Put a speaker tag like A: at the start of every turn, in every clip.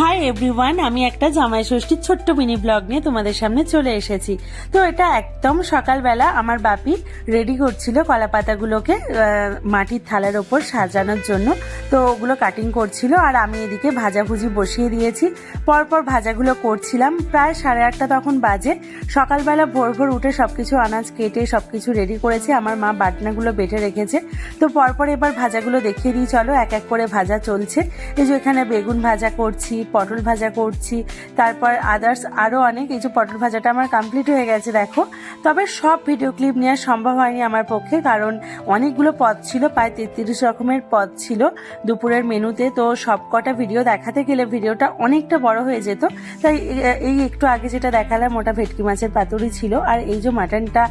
A: Hi everyone আমি একটা জামাই ষষ্ঠীর ছোট্ট মিনি ব্লগ নিয়ে তোমাদের সামনে চলে এসেছি। তো এটা একদম সকালবেলা আমার বাপি রেডি করছিল কলা পাতাগুলোকে মাটির থালার ওপর সাজানোর জন্য। তো ওগুলো কাটিং করছিল আর আমি এদিকে ভাজাভুজি বসিয়ে দিয়েছি। পরপর ভাজাগুলো করছিলাম। প্রায় সাড়ে আটটা তখন বাজে। সকালবেলা ভোর ভোর উঠে সব কিছু আনাজ কেটে সব কিছু রেডি করেছে। আমার মা বাটনাগুলো বেটে রেখেছে। তো পরপর এবার ভাজাগুলো দেখিয়ে দিই। চলো এক এক করে ভাজা চলছে। এই যে এখানে বেগুন ভাজা করছি পটল ভাজা করছি, তারপর আদার্স আরও অনেক, এই যে পটল ভাজাটা আমার কমপ্লিট হয়ে গেছে, দেখো। তবে সব ভিডিও ক্লিপ নেওয়া সম্ভব হয়নি আমার পক্ষে, কারণ অনেকগুলো পদ ছিল, প্রায় তেত্রিশ রকমের পদ ছিল দুপুরের মেনুতে, তো সব কটা ভিডিও দেখাতে গেলে ভিডিওটা অনেকটা বড় হয়ে যেত। তাই এই একটু আগে যেটা দেখালাম, ওটা ভেটকি মাছের পাতুরি ছিল, আর এই যে মাটনটা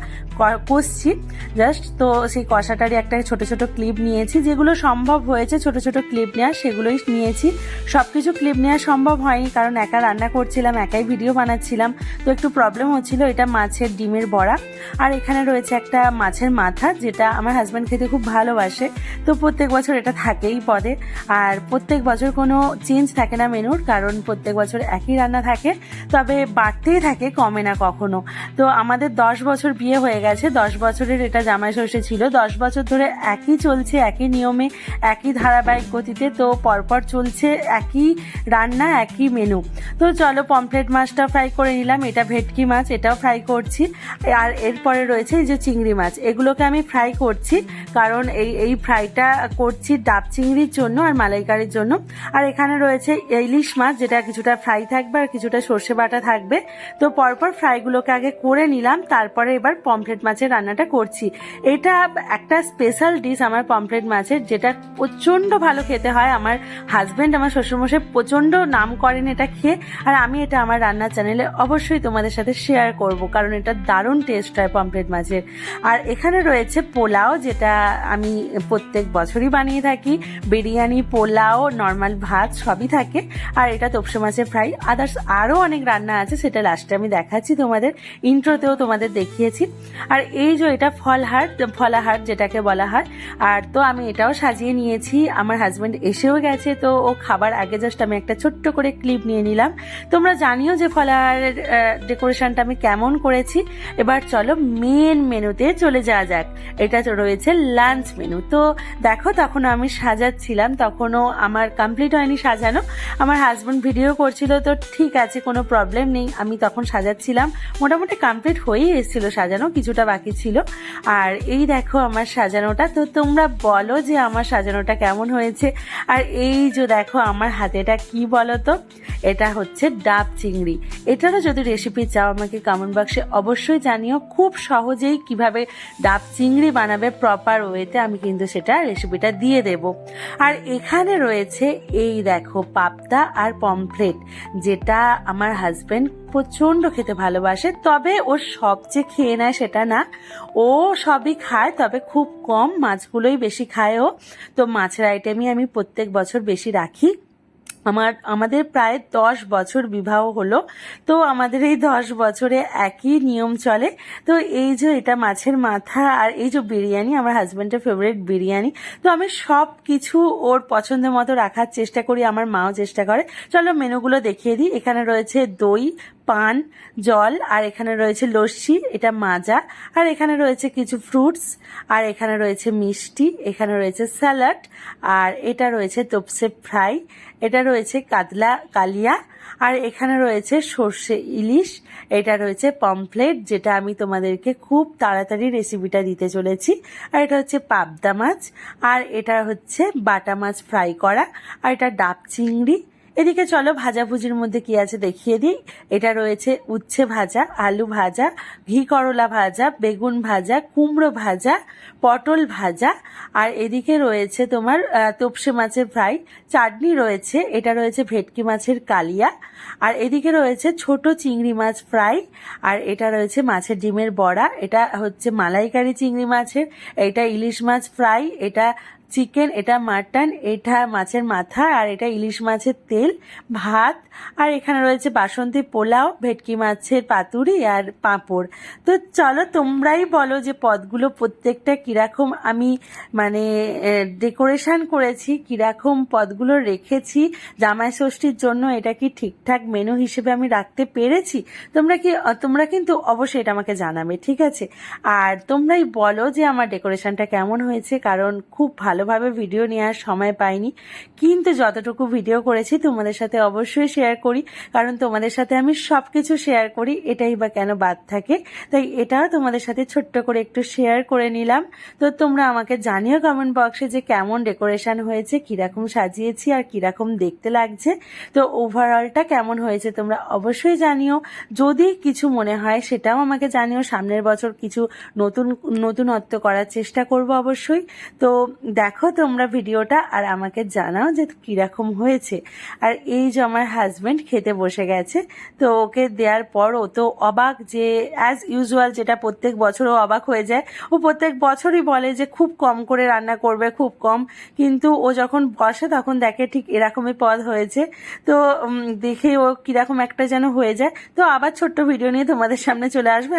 A: কষছি জাস্ট তো সেই কষাটারই একটা ছোট ছোট ক্লিপ নিয়েছি, যেগুলো সম্ভব হয়েছে ছোট ছোট ক্লিপ নেওয়া, সেগুলোই নিয়েছি। সব কিছু ক্লিপ নেওয়া সম্ভব হয়নি, কারণ একা রান্না করছিলাম, একাই ভিডিও বানাচ্ছিলাম। তো একটু প্রবলেম হচ্ছিল, এটা মাছের ডিমের বড়া। আর এখানে রয়েছে একটা মাছের মাথা, যেটা আমার হাজব্যান্ড খেতে খুব ভালোবাসে। তো প্রত্যেক বছর এটা থাকেই পদে। আর প্রত্যেক বছর কোনো চেঞ্জ থাকে না মেনুর, কারণ প্রত্যেক বছর একই রান্না থাকে। তবে বাড়তেই থাকে, কমে না কখনো। তো আমাদের দশ বছর বিয়ে হয়ে গেছে, দশ বছরের এটা জামাই ষষ্ঠী ছিল। দশ বছর ধরে একই চলছে, একই নিয়মে, একই ধারাবাহিক গতিতে, তো পরপর চলছে একই রান্না একই মেনু তো চলো পমফ্লেট মাছটা ফ্রাই করে নিলাম। এটা ভেটকি মাছ, এটাও ফ্রাই করছি। আর এরপরে রয়েছে এই যে চিংড়ি মাছ। এগুলোকে আমি ফ্রাই করছি কারণ এই এই ফ্রাইটা করছি ডাব চিংড়ির জন্য আর মালাইকারির জন্য। আর এখানে রয়েছে ইলিশ মাছ, যেটা কিছুটা ফ্রাই থাকবে আর কিছুটা সর্ষে বাটা থাকবে। তো পরপর ফ্রাইগুলোকে আগে করে নিলাম, তারপরে এবার পমফ্লেট মাছের রান্নাটা করছি। এটা একটা স্পেশাল ডিশ আমার পমফ্লেট মাছের, যেটা প্রচণ্ড ভালো খেতে হয়। আমার হাজব্যান্ড আমার শ্বশুরমশাই প্রচণ্ড নাম করেন এটা খেয়ে, আর আমি এটা আমার রান্নার চ্যানেলে অবশ্যই তোমাদের সাথে শেয়ার করব, কারণ এটা দারুণ টেস্ট হয় পমফ্লেট মাছের। আর এখানে রয়েছে পোলাও, যেটা আমি প্রত্যেক বছরই বানিয়ে থাকি। বিরিয়ানি, পোলাও নর্মাল ভাত সবই থাকে, আর এটা তোপসে মাছের ফ্রাই আদার্স আরও অনেক রান্না আছে, সেটা লাস্টে আমি দেখাচ্ছি তোমাদের। ইন্ট্রোতেও তোমাদের দেখিয়েছি। আর এই যে এটা ফলহার ফলাহার যেটাকে বলা হয়, আর তো আমি এটাও সাজিয়ে নিয়েছি। আমার হাজব্যান্ড এসেও গেছে, তো ও খাবার আগে জাস্ট আমি একটা ছোট্ট করে ক্লিপ নিয়ে নিলাম। তোমরা জানিও যে ফলাহারের ডেকোরেশনটা আমি কেমন করেছি। এবার চলো মেন মেনুতে চলে যাওয়া যাক। এটা রয়েছে লাঞ্চ মেনু তো দেখো, তখন আমি সাজাচ্ছিলাম। তখনও আমার কমপ্লিট হয়নি সাজানো। আমার হাজব্যান্ড ভিডিও করছিল, তো ঠিক আছে, কোনো প্রবলেম নেই। আমি তখন সাজাচ্ছিলাম। মোটামুটি কমপ্লিট হয়েই এসেছিল সাজানো, কিছুটা বাকি ছিল। আর এই দেখো আমার সাজানোটা। তো তোমরা বলো যে আমার সাজানোটা কেমন হয়েছে। আর এই যে দেখো, আমার হাতেটা কি বলো তো এটা হচ্ছে ডাব চিংড়ি। এটারও যদি রেসিপি চাও আমাকে কমেন্ট বক্সে অবশ্যই জানিও। খুব সহজেই কীভাবে ডাব চিংড়ি বানাবে প্রপার ওয়েতে আমি কিন্তু সেটা রেসিপিটা দিয়ে দেব। আর এখানে রয়েছে এই দেখো পাবদা আর পমফ্লেট যেটা আমার হাজবেন্ড প্রচণ্ড খেতে ভালোবাসে, তবে ও সব যে খেয়ে নেয় সেটা না। ও সবই খায়, তবে খুব কম, মাছগুলোই বেশি খায় ও। তো মাছের আইটেমই আমি প্রত্যেক বছর বেশি রাখি। আমার, আমাদের প্রায় দশ বছর বিবাহ হলো, তো আমাদের এই দশ বছরে একই নিয়ম চলে। তো এই যে এটা মাছের মাথা আর এই যে বিরিয়ানি, আমার হাজব্যান্ডের ফেভারিট বিরিয়ানি, তো আমি সব কিছু ওর পছন্দ মতো রাখার চেষ্টা করি, আমার মাও চেষ্টা করে। চলো মেনুগুলো দেখিয়ে দিই। এখানে রয়েছে দই পান, জল, আর এখানে রয়েছে লস্যি, এটা মাজা, আর এখানে রয়েছে কিছু ফ্রুটস আর এখানে রয়েছে মিষ্টি, এখানে রয়েছে স্যালাড আর এটা রয়েছে তোপসে ফ্রাই, এটা রয়েছে কাতলা কালিয়া, আর এখানে রয়েছে সর্ষে ইলিশ, এটা রয়েছে পমফ্লেট, যেটা আমি তোমাদেরকে খুব তাড়াতাড়ি রেসিপিটা দিতে চলেছি, আর এটা হচ্ছে পাবদা মাছ, আর এটা হচ্ছে বাটা মাছ ফ্রাই করা, আর এটা ডাব চিংড়ি এদিকে চলো ভাজাভুজির মধ্যে কি আছে দেখিয়ে দিই। এটা রয়েছে উচ্ছে ভাজা, আলু ভাজা, ঘি করলা ভাজা, বেগুন ভাজা, কুমড়ো ভাজা, পটল ভাজা। আর এদিকে রয়েছে তোমার তোপসে মাছের ফ্রাই। চাটনি রয়েছে, এটা রয়েছে ভেটকি মাছের কালিয়া। আর এদিকে রয়েছে ছোট চিংড়ি মাছ ফ্রাই। আর এটা রয়েছে মাছের ডিমের বড়া। এটা হচ্ছে মালাইকারি চিংড়ি মাছের, এটা ইলিশ মাছ ফ্রাই, এটা চিকেন, এটা মাটন, এটা মাছের মাথা, আর এটা ইলিশ মাছের তেল, ভাত, আর এখানে রয়েছে বাসন্তী পোলাও, ভেটকি মাছের পাতুরি, আর পাঁপড়। তো চলো তোমরাই বলো যে পদগুলো প্রত্যেকটা কীরকম আমি মানে ডেকোরেশন করেছি, কীরকম পদগুলো রেখেছি, জামাই ষষ্ঠীর জন্য এটা কি ঠিকঠাক মেনু হিসেবে আমি রাখতে পেরেছি? তোমরা কি তোমরা কিন্তু অবশ্যই এটা আমাকে জানাবে, ঠিক আছে? আর তোমরাই বলো যে আমার ডেকোরেশনটা কেমন হয়েছে, কারণ খুব ভালোভাবে ভিডিও নেওয়ার সময় পাইনি। কিন্তু যতটুকু ভিডিও করেছি, তোমাদের সাথে অবশ্যই শেয়ার করি। কারণ তোমাদের সাথে আমি সব কিছু শেয়ার করি, এটাই বা কেন বাদ থাকে। তাই এটাও তোমাদের সাথে ছোট্ট করে একটু শেয়ার করে নিলাম। তো তোমরা আমাকে জানিও কমেন্ট বক্সে যে কেমন ডেকোরেশন হয়েছে, কীরকম সাজিয়েছি আর কীরকম দেখতে লাগছে। তো ওভারঅলটা কেমন হয়েছে তোমরা অবশ্যই জানিও। যদি কিছু মনে হয় সেটাও আমাকে জানিও। সামনের বছর কিছু নতুন, নতুনত্ব করার চেষ্টা করব অবশ্যই। তো দেখো তোমরা ভিডিওটা আর আমাকে জানাও যে কীরকম হয়েছে। আর এই যে আমার হাজবেন্ড খেতে বসে গেছে, তো ওকে দেওয়ার পর ও তো অবাক যে অ্যাজ ইউজুয়াল যেটা প্রত্যেক বছর ও অবাক হয়ে যায়। ও প্রত্যেক বছরই বলে যে খুব কম করে রান্না করবে, খুব কম। কিন্তু ও যখন বসে তখন দেখে ঠিক এরকমই পদ হয়েছে। তো দেখে ও কীরকম একটা যেন হয়ে যায়। তো আবার ছোট্ট ভিডিও নিয়ে তোমাদের সামনে চলে আসবে।